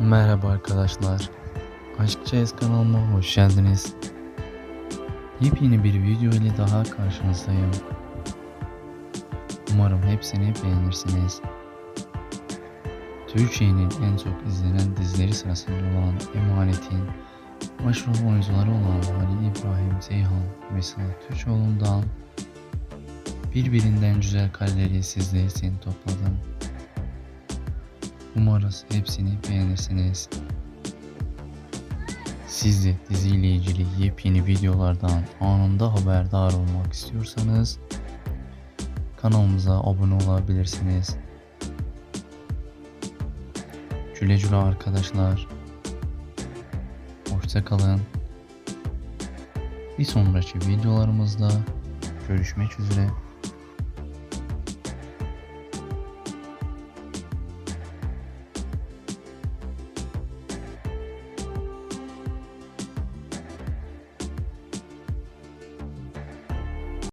Merhaba arkadaşlar. Aşkçayız kanalıma hoş geldiniz. Yepyeni bir video ile daha karşınızdayım. Umarım hepsini beğenirsiniz. Türkiye'nin en çok izlenen dizileri sırasında olan Emanet'in başrol oyuncuları olan Halil İbrahim Ceyhan ve Sıla Türkoğlu'ndan birbirinden güzel kareleri sizler için topladım. Umarız hepsini beğenirsiniz. Siz de diziyle ilgili yepyeni videolardan anında haberdar olmak istiyorsanız kanalımıza abone olabilirsiniz. Güle güle arkadaşlar. Hoşça kalın. Bir sonraki videolarımızda görüşmek üzere.